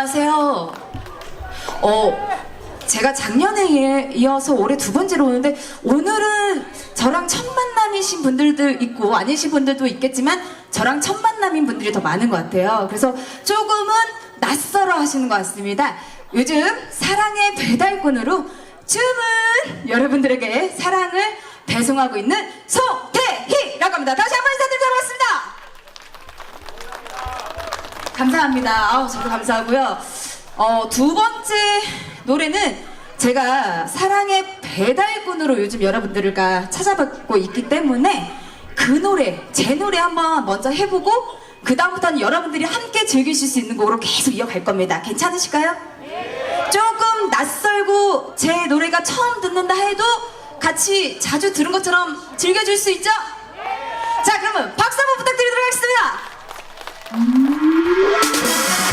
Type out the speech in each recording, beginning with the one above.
안녕하세요. 어, 제가 작년에 이어서 올해 두 번째로 오는데 오늘은 저랑 첫 만남이신 분들도 있고 아니신 분들도 있겠지만 저랑 첫 만남인 분들이 더 많은 것 같아요. 그래서 조금은 낯설어 하시는 것 같습니다. 요즘 사랑의 배달꾼으로 주문 여러분들에게 사랑을 배송하고 있는 소태희라고 합니다. 다시 한번 인사드리도록 하겠습니다. 감사합니다. 아우, 저도 감사하고요. 어, 두 번째 노래는 제가 사랑의 배달꾼으로 요즘 여러분들과 찾아뵙고 있기 때문에 그 노래, 제 노래 한번 먼저 해보고 그다음부터는 여러분들이 함께 즐기실 수 있는 곡으로 계속 이어갈 겁니다. 괜찮으실까요? 조금 낯설고 제 노래가 처음 듣는다 해도 같이 자주 들은 것처럼 즐겨줄 수 있죠? 자, 그러면 박수 한번 부탁드리도록 하겠습니다. Yeah.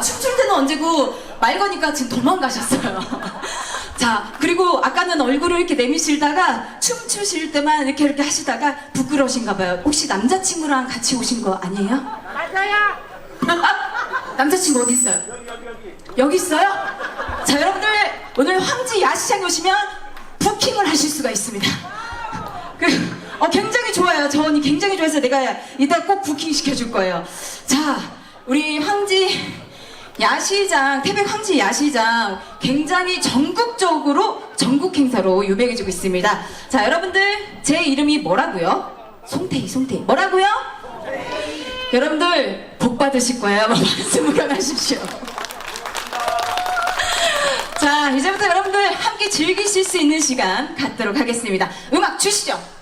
춤출 때는 언제고 말 거니까 지금 도망가셨어요 자 그리고 아까는 얼굴을 이렇게 내미시다가 춤추실 때만 이렇게 이렇게 하시다가 부끄러우신가 봐요 혹시 남자친구랑 같이 오신 거 아니에요? 맞아요 남자친구 어디 있어요? 여기 있어요? 자 여러분들 오늘 황지 야시장에 오시면 부킹을 하실 수가 있습니다 그, 어, 굉장히 좋아요. 저 언니 굉장히 좋아해서 내가 이따 꼭 부킹 시켜줄 거예요. 자, 우리 황지 야시장, 태백 황지 야시장 굉장히 전국적으로 전국 행사로 유명해지고 있습니다. 자, 여러분들 제 이름이 뭐라고요? 송태희, 송태희. 뭐라고요? 여러분들 복 받으실 거예요. 말씀무량하십시오. 자, 이제부터 여러분들 함께 즐기실 수 있는 시간 갖도록 하겠습니다. 음악 주시죠.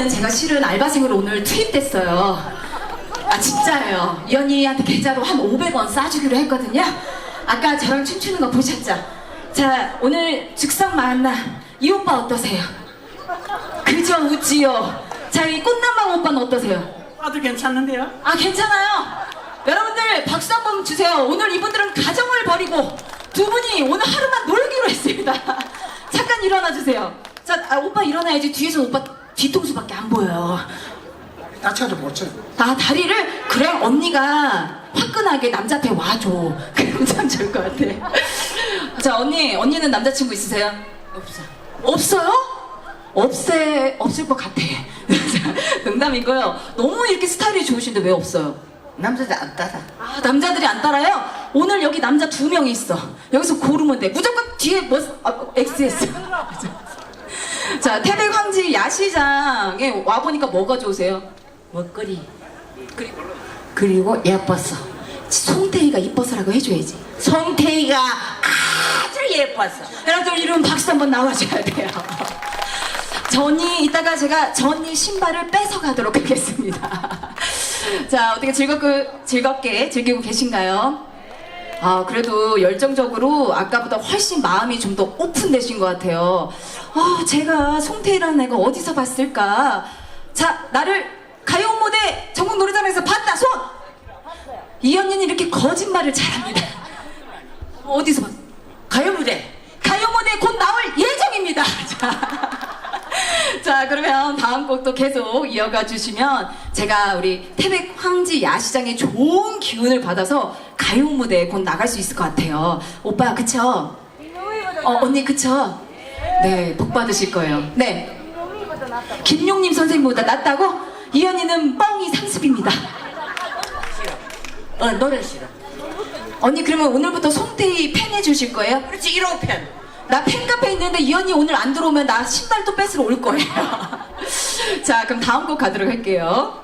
언니는 제가 실은 알바생으로 오늘 투입됐어요. 아 진짜예요. 이 언니한테 계좌로 한 500원 싸주기로 했거든요. 아까 저랑 춤추는 거 보셨죠? 자 오늘 즉석 만나 이 오빠 어떠세요? 그저 우지요. 자 이 꽃남방 오빠는 어떠세요? 아주 괜찮은데요? 아 괜찮아요. 여러분들 박수 한 번 주세요. 오늘 이분들은 가정을 버리고 두 분이 오늘 하루만 놀기로 했습니다. 잠깐 일어나 주세요. 자 아, 오빠 일어나야지 뒤에서 오빠 뒤통수밖에 안 보여요. 다쳐도 못 쳐. 아 다리를 그래 언니가 화끈하게 남자한테 와줘. 그럼 참 좋을 것 같아. 자 언니 언니는 남자친구 있으세요? 없어. 없어요? 없애 없을 것 같아. 농담이고요. 너무 이렇게 스타일이 좋으신데 왜 없어요? 남자들 안 따라. 아 남자들이 안 따라요? 오늘 여기 남자 두 명 있어. 여기서 고르면 돼. 무조건 뒤에 뭐 아, XS. 자 태백 황지 야시장에 와 보니까 뭐가 좋으세요? 먹거리. 그리고 그리고 예뻤어. 송태희가 이뻐서라고 해줘야지. 송태희가 아주 예뻤어. 여러분들 이름 박수 한번 나와줘야 돼요. 저 언니 이따가 제가 저 언니 신발을 뺏어 가도록 하겠습니다. 자 어떻게 즐겁게 즐겁게 즐기고 계신가요? 아 그래도 열정적으로 아까보다 훨씬 마음이 좀 더 오픈되신 것 같아요. 아 제가 송태희라는 애가 어디서 봤을까? 자 나를 가요 무대 전국 노래자랑에서 봤다 손. 이 언니는 이렇게 거짓말을 잘합니다. 어디서 봤어? 가요 무대. 가요 무대 곧 나올 예정입니다. 자, 자, 그러면 다음 곡도 계속 이어가 주시면 제가 우리 태백 황지 야시장의 좋은 기운을 받아서 가요 무대에 곧 나갈 수 있을 것 같아요. 오빠, 그쵸? 어, 언니, 그쵸? 네, 복 받으실 거예요. 네. 김용님 선생님보다 낫다고? 이 언니는 뻥이 상습입니다. 어 노래 싫어. 언니, 그러면 오늘부터 송태희 팬 해주실 거예요? 그렇지 1호 편. 나 팬카페 있는데 이 언니 오늘 안 들어오면 나 신발 또 뺏으러 올 거예요. 자, 그럼 다음 곡 가도록 할게요.